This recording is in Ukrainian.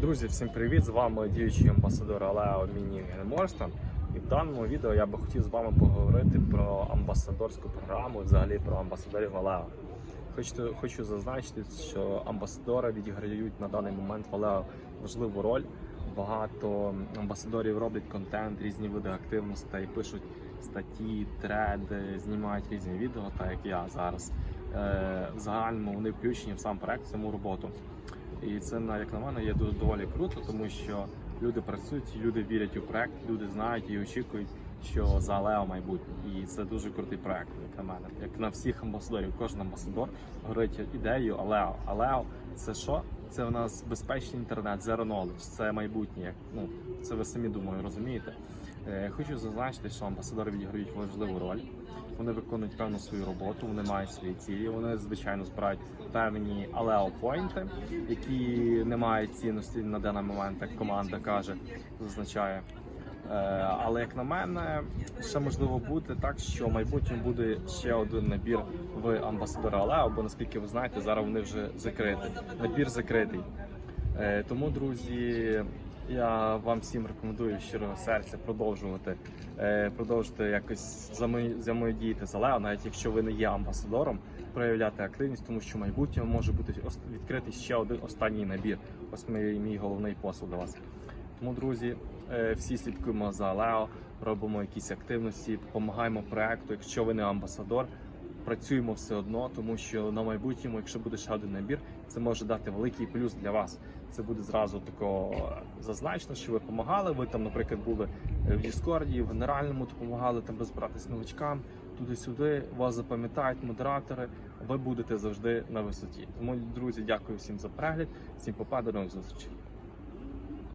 Друзі, всім привіт! З вами діючий амбасадор Алео Міні Морстон. І в даному відео я би хотів з вами поговорити про амбасадорську програму, взагалі про амбасадорів Алео. Хочу, хочу зазначити, що амбасадори відіграють на даний момент в Алео важливу роль. Багато амбасадорів роблять контент, різні види активностей, пишуть статті, треди, знімають різні відео, так як я зараз. Е, В загальному вони включені в сам проект, в саму роботу. І це як на мене є доволі круто, тому що люди працюють, люди вірять у проект, люди знають і очікують, що за Алео майбутнє. І це дуже крутий проект, як на мене. Як на всіх амбасадорів, кожен амбасадор горить ідеєю Алео. Алео це що? Це у нас безпечний інтернет, zero knowledge, це майбутнє. Ну це ви самі думаю, розумієте. Е, Хочу зазначити, що амбасадори відіграють важливу роль. Вони виконують певну свою роботу, вони мають свої цілі. Вони звичайно збирають певні алео-поінти, які не мають цінності на даний момент, як команда каже, зазначає. Е, Але як на мене, ще можливо бути так, що в майбутньому буде ще один набір в амбасадора Алео, бо наскільки ви знаєте, зараз вони вже закриті. Набір закритий. Е, Тому, друзі, я вам всім рекомендую щирого серця продовжувати, е, продовжувати якось взаємо- взаємодіяти з Алео, навіть якщо ви не є амбасадором, проявляти активність, тому що в майбутньому може бути відкритий ще один останній набір. Ось мій, мій головний посил до вас. Тому, друзі, е, всі слідкуємо за Алео, робимо якісь активності, допомагаємо проекту. Якщо ви не амбасадор, працюємо все одно, тому що на майбутньому, якщо буде ще один набір, це може дати великий плюс для вас. Це буде зразу тако зазначено, що ви допомагали. Ви там, наприклад, були е, в Діскорді, в генеральному допомагали там розбиратись новачкам. Туди-сюди вас запам'ятають модератори. Ви будете завжди на висоті. Тому, друзі, дякую всім за перегляд, всім попа, до нових зустрічей.